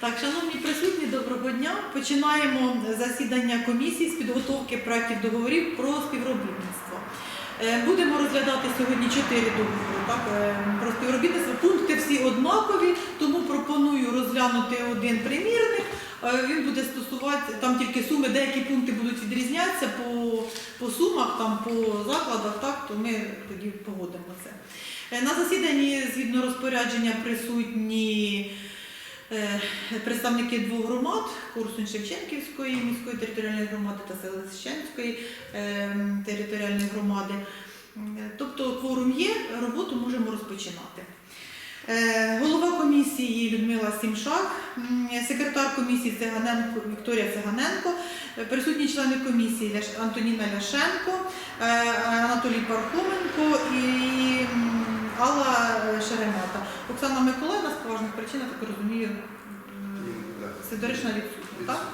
Так, шановні присутні, доброго дня. Починаємо засідання комісії з підготовки проєктів договорів про співробітництво. Е, Будемо розглядати сьогодні чотири договори так, е, про співробітництво. Пункти всі однакові, тому пропоную розглянути один примірник. Е, Він буде стосувати там тільки суми, деякі пункти будуть відрізнятися по, по сумах, там по закладах, так, то ми тоді погодимо це. На засіданні згідно розпорядження присутні представники двох громад Курсунь Шевченківської міської територіальної громади та Селищенської е, територіальної громади. Е, Тобто кворум є, роботу можемо розпочинати. Е, Голова комісії Людмила Сімшак, секретар комісії Циганенко Вікторія Циганенко, е, присутні члени комісії Антоніна Ляшенко, е, Анатолій Пархоменко і Алла Шеремета. Оксана Миколаївна з поважних причин, я так розумію, Сидорична відсутня, так?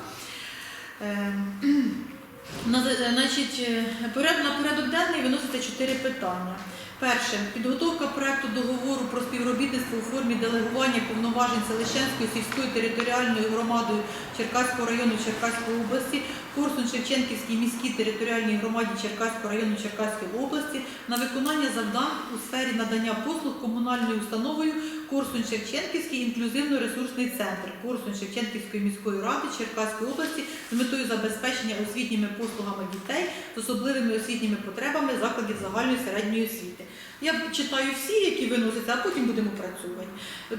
Е, значить, е, поряд, на порядок денний виноситься чотири питання. Перше. Підготовка проекту договору про співробітництво у формі делегування повноважень Селищенської сільської територіальної громадою Черкаського району Черкаської області, Корсун Шевченківській міській територіальній громаді Черкаського району Черкаської області на виконання завдань у сфері надання послуг комунальною установою Корсун Шевченківський інклюзивно-ресурсний центр Курсун-Шевченківської міської ради Черкаської області з метою забезпечення освітніми послугами дітей з особливими освітніми потребами закладів загальної середньої освіти. Я читаю всі, які виносяться, а потім будемо працювати.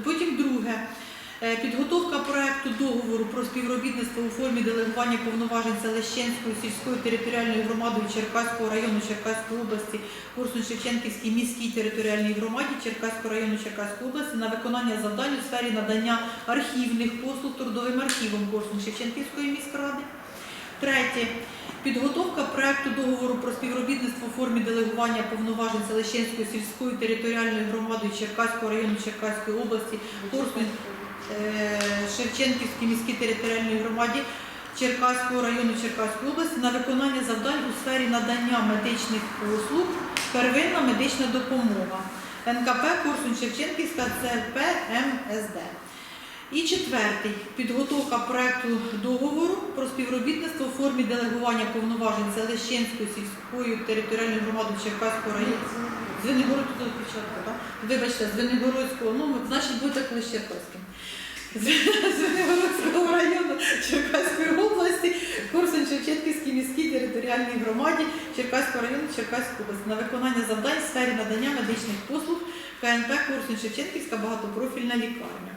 Потім друге. Е, Підготовка проекту договору про співробітництво у формі делегування повноважень Селищенської сільської територіальної громади Черкаського району Черкаської області Корсун Шевченківській міській територіальній громаді Черкаського району Черкаської області на виконання завдань у сфері надання архівних послуг трудовим архівом Корсун Шевченківської міськради. Третє. Підготовка проекту договору про співробітництво у формі делегування повноважень Селищенської сільської територіальної громади Черкаського району Черкаської області Корсун Шевченківській міській територіальній громаді Черкаського району Черкаської області на виконання завдань у сфері надання медичних послуг, первинна медична допомога. НКП Курсун Шевченківська ЦП МСД. І четвертий підготовка проекту договору про співробітництво у формі делегування повноважень Селищенської сільської територіальної громади Черкаського району. Звенигородського спочатку, так? Вибачте, Звенигородського, ну, значить, будете колись Черкаським. Звенигородського району Черкаської області, Корсунь Шевченківській міській територіальній громаді Черкаського району Черкаської області на виконання завдань в сфері надання медичних послуг КНП Корсунь Шевченківська багатопрофільна лікарня.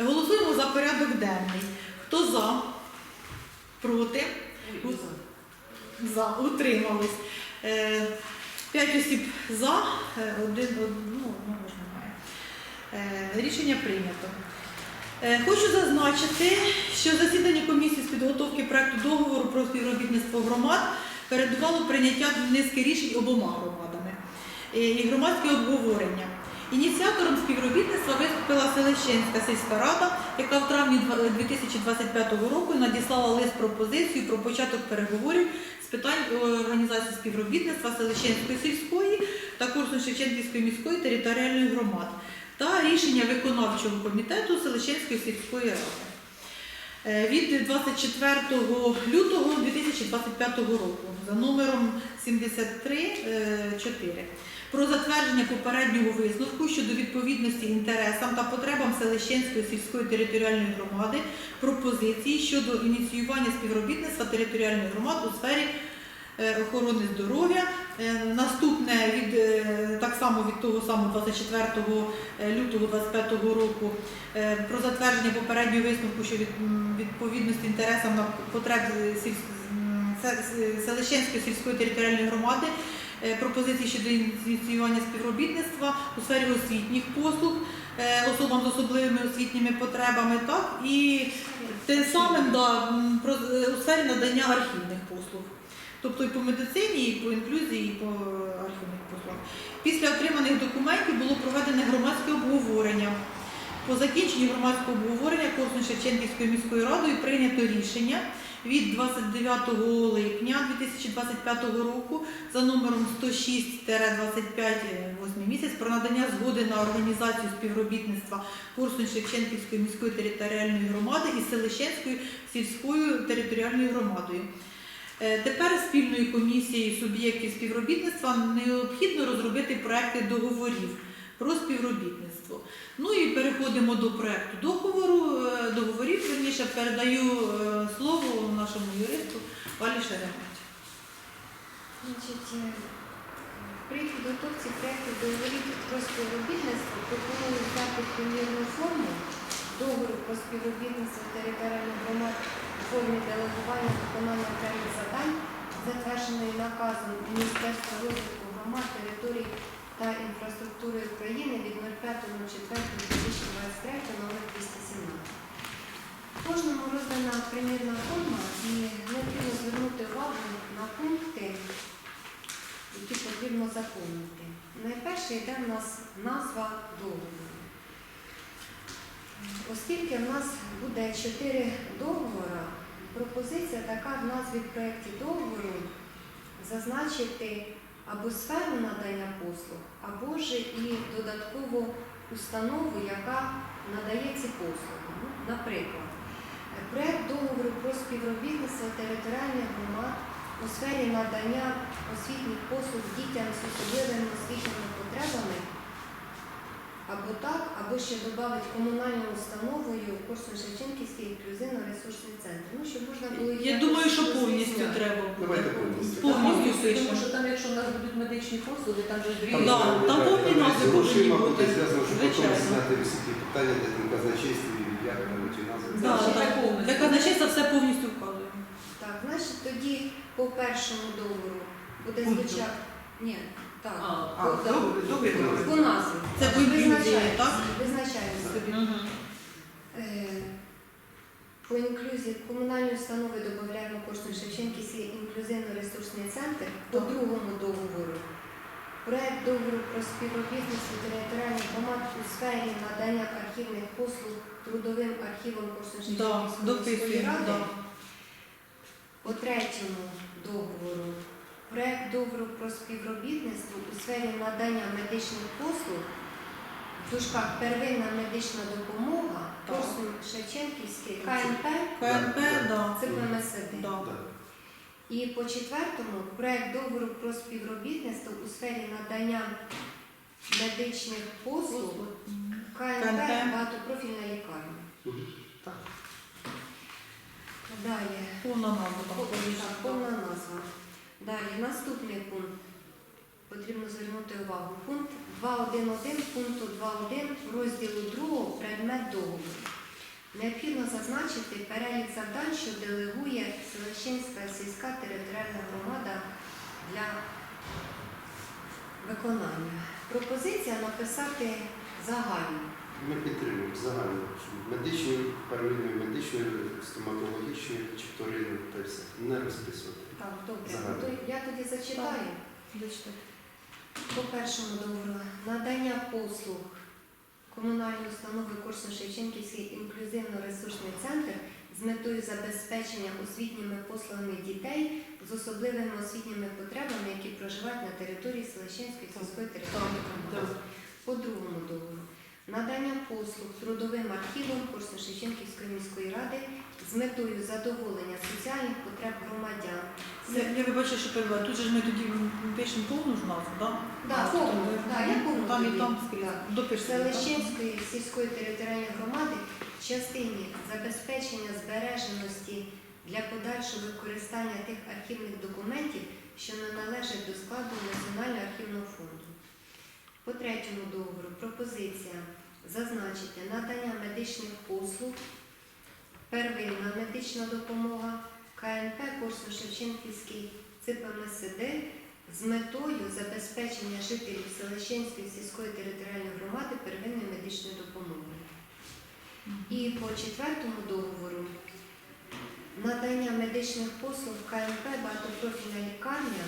Голосуємо за порядок денний. Хто за? Проти? За. Утримались. Е, П'ять осіб за, е, один, од- ну, немає. Е, Рішення прийнято. Хочу зазначити, що засідання комісії з підготовки проекту договору про співробітництво громад передувало прийняття низки рішень обома громадами і громадське обговорення. Ініціатором співробітництва виступила Селищенська сільська рада, яка в травні 2025 року надіслала лист пропозицію про початок переговорів з питань е, організації співробітництва Селищенської сільської та Корсун Шевченківської міської територіальної громад та рішення виконавчого комітету Селищенської сільської ради. Е, Від 24 лютого 2025 року за номером 73.4 про затвердження попереднього висновку щодо відповідності інтересам та потребам Селищенської сільської територіальної громади пропозиції щодо ініціювання співробітництва територіальних громад у сфері е, охорони здоров'я. Е, Наступне від е, так само від того самого 24 лютого 2025 року про затвердження попереднього висновку щодо від- відповідності інтересам на потреб Селищенської сільської територіальної громади е, пропозиції щодо ініціювання співробітництва у сфері освітніх послуг е, особам з особливими освітніми потребами, так і тим самим да, е, у сфері надання архівних послуг. Тобто і по медицині, і по інклюзії, і по архівних послугах. Після отриманих документів було проведене громадське обговорення По закінченню громадського обговорення Корсунь-Шевченківською міською радою прийнято рішення від 29 липня 2025 року за номером 106-25 8 місяць про надання згоди на організацію співробітництва Корсунь-Шевченківської міської територіальної громади із Селищенською сільською територіальною громадою. Е, Тепер спільною комісією суб'єктів співробітництва необхідно розробити проекти договорів про співробітництво. Ну і переходимо до проекту договору. е, Договорів, верніше, передаю е, нашому юристу Валі Шереметі. Е, при підготовці проєкту договорів про співробітництво пропоную взяти примірну форму договору про співробітництво територіальних громад у формі делегування виконання окремих завдань, затвердженої наказом Міністерства розвитку громад, територій та інфраструктури України від 05.04.2023 номер 217. Кожному роздана примірна форма і необхідно звернути увагу на пункти, які потрібно заповнити. Найперше йде в нас назва договору. Оскільки в нас буде чотири договори, пропозиція така в назві проєкті договору зазначити або сферу надання послуг, або ж і додаткову установу, яка надає ці послуги. Ну, Наприклад, проєкт договору про співробітництво територіальних громад у сфері надання освітніх послуг дітям з особливими освітніми потребами, або так, або ще додати комунальною установою Корсун-Шевченківський інклюзивно-ресурсний центр. Ну, щоб можна було Я якось думаю, що повністю розрізняти. треба. Давайте повністю. Повністю Тому що там, якщо в нас будуть медичні послуги, там же дві. Там, Да, там повні назви З грошима повинні буде бути. зв'язано, щоб потім Звичайно. зняти всі ті питання, де там казначействі, як. Да, так. казначейства все повністю вказуємо. Так, значить тоді по першому договору буде Пункту. звучати. Ні, так. А, по, а, так, добре, добре, по назві. Це по інклюзії, Визначаємо, так? Визначаємо собі. Е, По інклюзії комунальної установи додаємо Корсун Шевченківський інклюзивно-ресурсний центр по другому договору. Проект договору про співробітництво територіальних громад у сфері надання архівних послуг трудовим архівом Корсун Да, міської ради. Да. По третьому договору проект договору про співробітництво у сфері надання медичних послуг в дужках первинна медична допомога Корсун Шевченківський КНП КНП, да. це ПМСД. Да. Да. І по четвертому проект договору про співробітництво у сфері надання медичних послуг КНП КНП. багатопрофільна лікарня. Так. Далі. Повна назва так, повна назва. Далі, наступний пункт. Потрібно звернути увагу. Пункт 2.1.1 пункту 2.1 розділу 2 предмет договору. Необхідно зазначити перелік завдань, що делегує Селищенська сільська територіальна громада для виконання. Пропозиція написати загально. Ми підтримуємо загально. Медичну, первинну медичну, стоматологічну, чекторину та все. Не розписувати. Так, добре. Загально. То я тоді зачитаю. По першому договору надання послуг комунальної установи Корсун Шевченківський інклюзивно-ресурсний центр з метою забезпечення освітніми послугами дітей з особливими освітніми потребами, які проживають на території Селищенської сільської громади. По другому договору надання послуг трудовим архівом Корсун Шевченківської міської ради з метою задоволення соціальних потреб громадян. Я, я вибачаю, що перебуваю. Тут же ж ми тоді пишемо повну ж назву, так? Да, повну, я повну Там і тоді. там скрізь. Так. Допишемо. так? Селищенської сільської територіальної громади в частині забезпечення збереженості для подальшого використання тих архівних документів, що не належать до складу Національного архівного фонду. По третьому договору пропозиція зазначити надання медичних послуг, первинна медична допомога, КНП Корсун Шевченківський ЦПМСД з метою забезпечення жителів Селищенської сільської територіальної громади первинною медичною допомогою. І по четвертому договору надання медичних послуг КМП багатопрофільна лікарня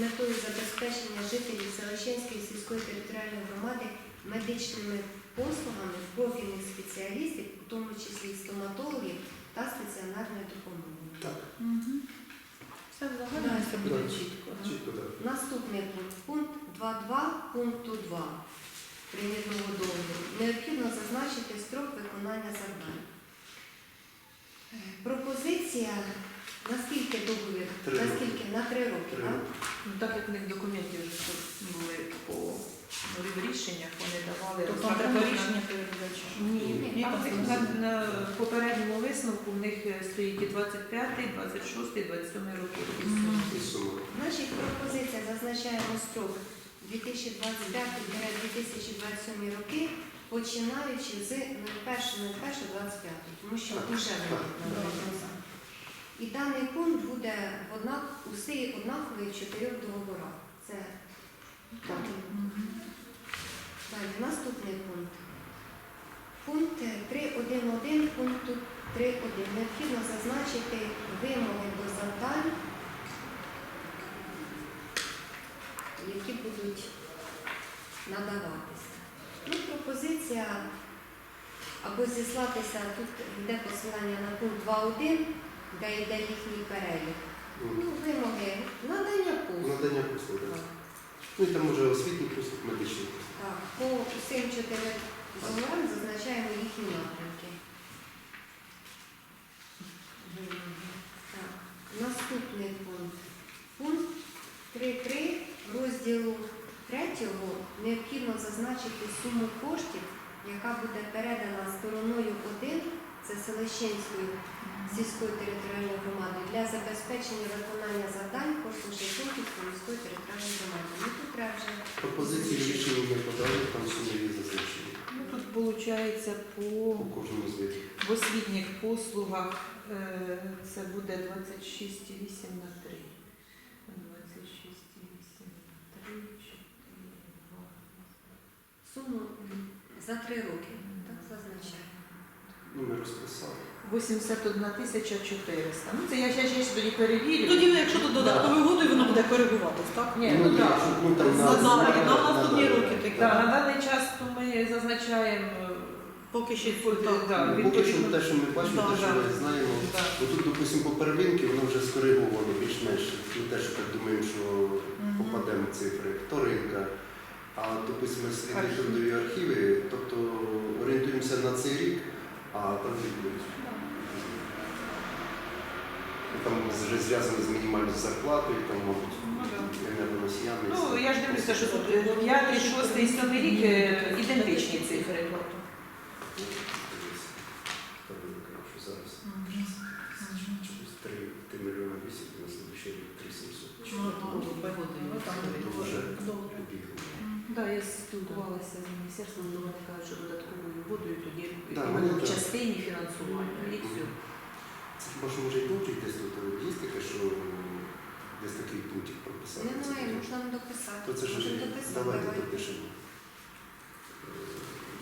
метою забезпечення жителів Селищенської сільської територіальної громади медичними послугами профільних спеціалістів, у тому числі стоматологів та стаціонарної допомоги. Так, Мгм. Все буде чітко. да? чітко так. Наступний пункт. Пункт 2.2 пункту 2 примірного договору. Необхідно зазначити строк виконання завдань. Е, Пропозиція, наскільки договір? Три наскільки? На три роки, Три так? роки. Ну, так як в них документів вже тут були по новим рішеннях, вони давали То там треба рішення передачі. Ні, Ні, там там на, на попередньому висновку в них стоїть і 25, 26, 27 роки. Мгм. І сума. Значить, пропозиція зазначаємо строк 2025-2027 роки, починаючи з 01.01.25, тому що вже так, виникла. І даний пункт буде однак у силі однаковий в чотирьох договорах. Це Так. Далі. Наступний пункт. Пункт 3.1.1 пункту 3.1. Необхідно зазначити вимоги до завдань, які будуть надаватися. Ну, пропозиція або зіслатися, тут йде посилання на пункт 2.1, де йде їхній перелік. Ну, Ну, вимоги надання послуг. Надання послуг. так. Ну і там може освітні послуг, медичні послуг. Так, по всім чотирьом договорам зазначаємо їхні напрямки. Так, наступний пункт. Пункт 3.3 розділу 3 необхідно зазначити суму коштів, яка буде передана стороною 1, це Селищенської сільської територіальної громади, для забезпечення виконання завдань коштів Шевченківської міської територіальної громади. Ну, тут треба вже Пропозиції рішення не подали, там суми є зазначені. Ну, тут виходить по По кожному з них. в освітніх послугах е, це буде 26,8 на 3. 26,8 на 3, 4, 2. суму за три роки. Так зазначаємо. Ну, ми розписали. 81 тисяча 400. Ну, це я ще, ще тоді перевірю. Тоді, якщо тут додатковий год, воно буде коригуватись, так? Ні, ну, ну, так. якщо, ну, там На на, далі, на на- наступні на- роки таке. Так, на даний час то ми зазначаємо. е, Поки ще так. да. Ну, Поки що відповідно. те, що ми бачимо, Да, те, що ми знаємо. да. Ну, тут, допустимо, по первинки, воно вже скориговано більш-менш. Не те, що так думаємо, що Мгм. попадемо в цифри. Вторинка. А допустимо, Архів. трудові архіви, тобто орієнтуємося на цей рік, а там відбудуть. Там вже зв'язано з мінімальною зарплатою, там, мабуть, Ну, Ну, я ж дивлюся, що тут е, п'ятий, шостий, сьомий рік е, ідентичні цифри. Первинка, що зараз. Мгм. Чомусь 3, 3 мільйони 8, на слідчий рік 3 700. Ну, ну, там Це вже Добре. побігло. Да, я спілкувалася з міністерством, то вони кажуть, що додатковою угодою тоді Да, вони в так. частині фінансування і все. Це хіба що може і пунктик десь тут є таке, що десь такий пунктик прописати. Немає, можна нам дописати. То це ж Можемо дописати. давайте давайте. допишемо. Е,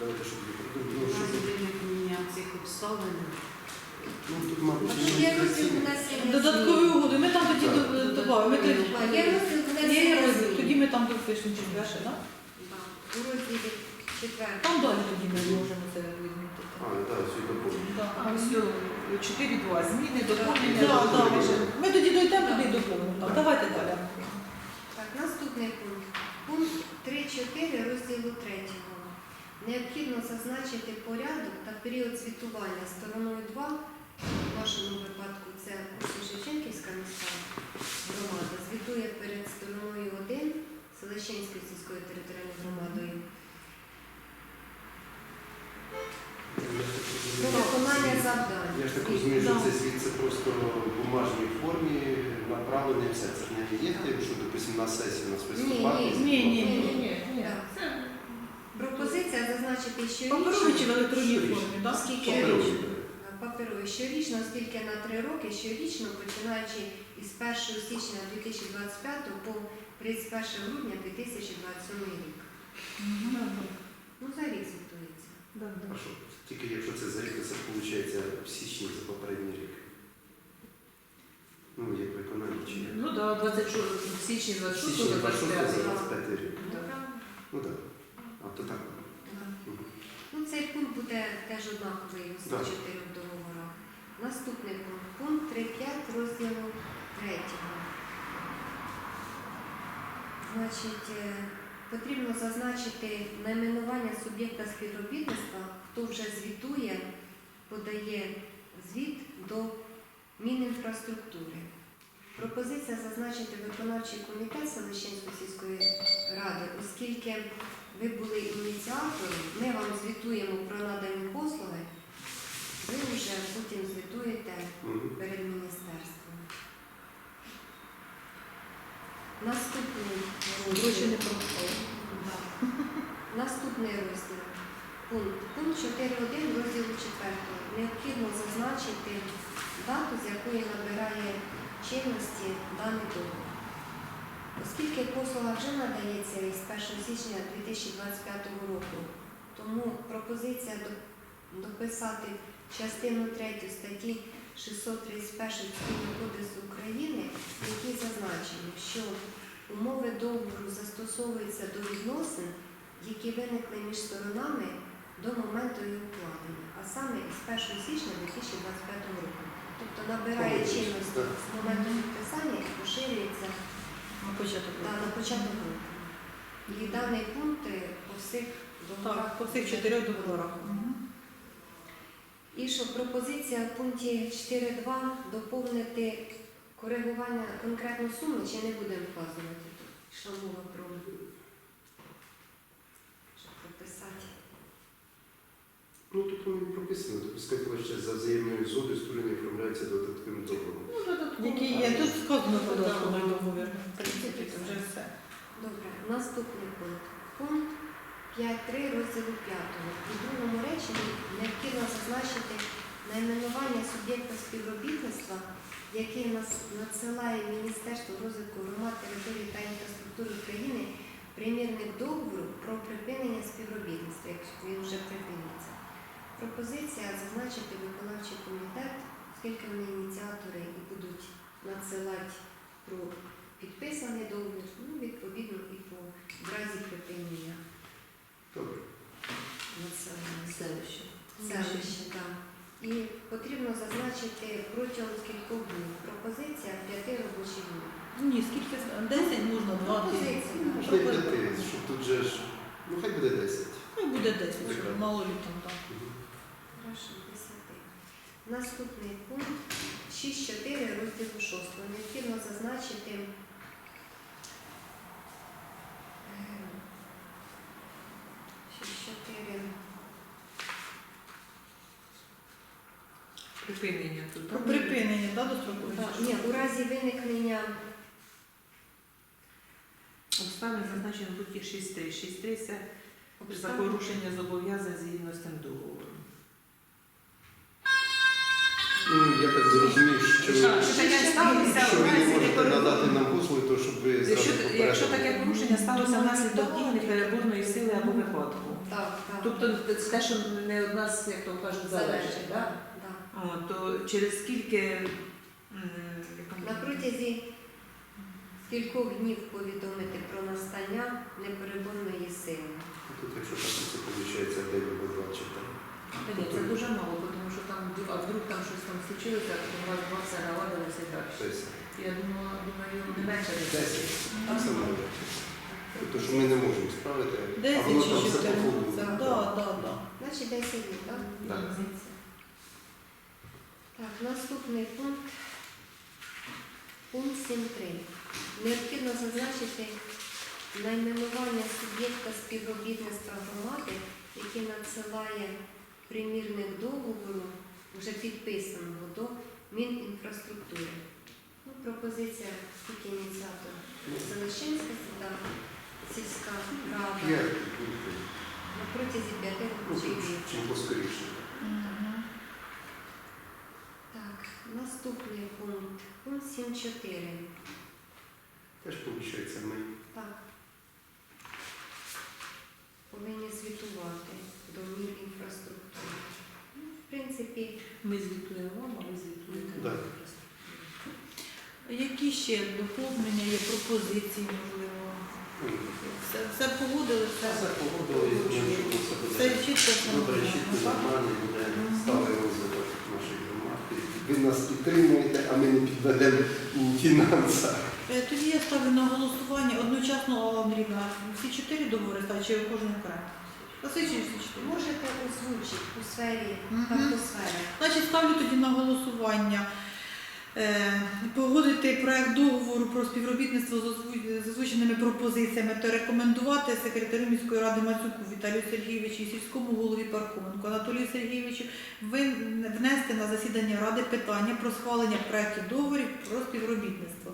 Давайте, щоб не придумали. Ну, щоб... Розуміння цих обставин. ну, тут, мабуть, не тут є розділ інфляційний. внесення. Додаткові угоди. Ми там тоді Так. до- додамо. Ми тоді А, Є розділ є внесення. розділ, змін. тоді ми там допишемо четверше, так? Так, У розділі четвертий. Там далі тоді ми можемо це відмітити. А, так, все доповнення. Да. А все, 4-2, зміни, доповнення. Да, да, ми- Ми тоді дійдемо, туди і доповнимо. Так, Давайте далі. Так, наступний пункт. Пункт 3.4 розділу 3. Необхідно зазначити порядок та період звітування стороною 2, в нашому випадку це Шевченківська міська громада, звітує перед стороною 1 Селищенською сільською територіальною громадою про виконання завдань. Я ж так розумію, що Да. це звіт це просто в бумажній формі направлений все. Це не є тим, що, допустимо, на сесії у нас виступати. ні, ні, ні. ні. Пропозиція зазначити, що Паперові чи в електронній Щорічно. формі, так? Скільки Паперові. Паперові щорічно, оскільки на три роки, щорічно, починаючи із 1 січня 2025 по 31 грудня 2027 рік. Ну, за рік звітується. А що? Тільки якщо це за рік, то це виходить в січні за попередній рік. січні 25 рік. Ну, ну цей пункт буде теж однаковий у 104 договорах. Наступний пункт. Пункт 3.5 розділу 3. Значить, е, потрібно зазначити найменування суб'єкта співробітництва, хто вже звітує, подає звіт до Мінінфраструктури. Пропозиція зазначити виконавчий комітет Селищенської сільської ради, оскільки ви були ініціатором, ми вам звітуємо про надані послуги, ви вже потім звітуєте Мгм. перед міністерством. Наступний Гроші розділ. не пропали. Да. Наступний розділ. Пункт. Пункт 4.1 розділу 4. Необхідно зазначити дату, з якої набирає чинності даний договір. Оскільки послуга вже надається із 1 січня 2025 року, тому пропозиція дописати частину 3 статті 631 Цивільного кодексу України, в якій зазначено, що умови договору застосовуються до відносин, які виникли між сторонами до моменту її укладення, а саме із 1 січня 2025 року. Тобто набирає чинності з моменту підписання і поширюється На початок да, на початок року. І даний пункт е, по всіх договорах. Так, по всіх чотирьох договорах. І що пропозиція в пункті 4.2 доповнити коригування конкретну суму, чи не будемо вказувати тут? Йшла мова про щоб прописати. Ну тут воно прописано, допускай площа за взаємною згодою сторони оформляється додатковим договором. Ну. Які є, тут сказано Так, податковий договір. В принципі, це вже все. Добре, наступний пункт. Пункт 5.3 розділу 5. У другому реченні необхідно зазначити найменування суб'єкта співробітництва, який нас надсилає Міністерство розвитку громад, території та інфраструктури України примірник договору про припинення співробітництва, якщо він вже припиниться. Пропозиція зазначити виконавчий комітет, оскільки вони ініціатори і будуть надсилати про підписаний договір, ну, відповідно, і по в разі припинення Добре. населення Селище. так. І потрібно зазначити протягом кількох днів. Пропозиція п'яти робочих днів. Ні, скільки? 10 можна, 2 Пропозиція. да. Можна й п'яти, щоб тут же ж, ну хай буде 10. Хай буде 10, щоб мало лі там так. Мгм. Наступний пункт 6.4 розділу 6. Необхідно зазначити 6.4 Припинення тут. Про припинення? Так, Ні, у разі виникнення Обставини зазначені в пункті 6.3. 6.3 це за порушення зобов'язань згідно з тим договором. Ну, я так зрозумів, що, Що таке сталося що ви не можете надати нам послуги, то щоб ви Якщо, зразу якщо попередили. таке порушення сталося внаслідок дії непереборної сили або випадку. Так, так. Тобто це те, що не від нас, як то кажуть, залежить. Да? так. А, то через скільки м, На протязі кількох днів повідомити про настання непереборної сили. Тут, якщо так, то це виходить день або два чи там. Та ні, це дуже мало, тому що там а вдруг там щось там случилося, то у вас два все наладилося і. Десять. Я думаю, думаю, не менше Десять. десяти. Тобто, що ми не можемо справити, а 10 воно чи там все по 14. ходу. Так, так, так. Значить 10 днів, так? Так. Так, наступний пункт. Пункт 7.3. Необхідно зазначити найменування суб'єкта співробітництва громади, який надсилає примірник договору, вже підписаного до Мінінфраструктури. Ну, пропозиція тільки ініціатор Селищенська та сільська рада на протязі п'яти Ну, робочих днів. чим поскоріше. Так, наступний пункт. Пункт 7.4. Теж виходить, ми Так. Повинні звітувати до Мінінфраструктури. Ну, В принципі, Ми звітуємо вам, а ви звітуєте. Да. Які ще доповнення є пропозиції, можливо? Все, все погодили, Все все, погодили, думаю, що це все буде чітко, все добре, чітко, так? нормально, буде сталий розвиток нашої громади. Ви нас підтримуєте, а ми не підведемо у фінансах. Е, Тоді я ставлю на голосування одночасно Андрійна. Всі чотири договори ставить, чи кожен окремо? Чотири. Можете озвучити у сфері Мгм. Значить, ставлю тоді на голосування. Е, Погодити проект договору про співробітництво з озвученими пропозиціями та рекомендувати секретарю міської ради Мацюку Віталію Сергійовичу і сільському голові Пархоменко Анатолію Сергійовичу внести на засідання ради питання про схвалення проектів договорів про співробітництво.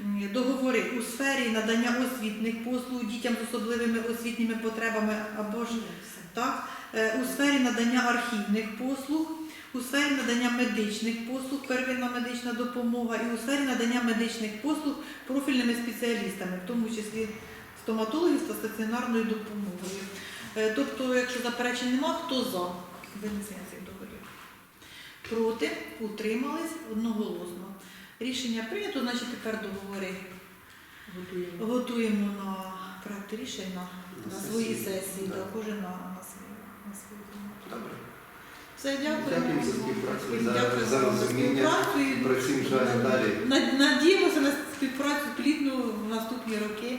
М, Договори у сфері надання освітних послуг дітям з особливими освітніми потребами або ж так, е, у сфері надання архівних послуг, у сфері надання медичних послуг, первинна медична допомога і у сфері надання медичних послуг профільними спеціалістами, в тому числі стоматологів та стаціонарною допомогою. Е, Тобто, якщо заперечень нема, хто за винесення цих договорів? Проти, утримались одноголосно. Рішення прийнято, значить тепер договори Готуємо. готуємо на проєкт рішень на, На свої сесії, да. кожен на, на свою. На свою думку. Добре. Все, дякую. Дякую за співпрацю, розуміння. Працюємо далі. Надіємося на співпрацю плідну в наступні роки.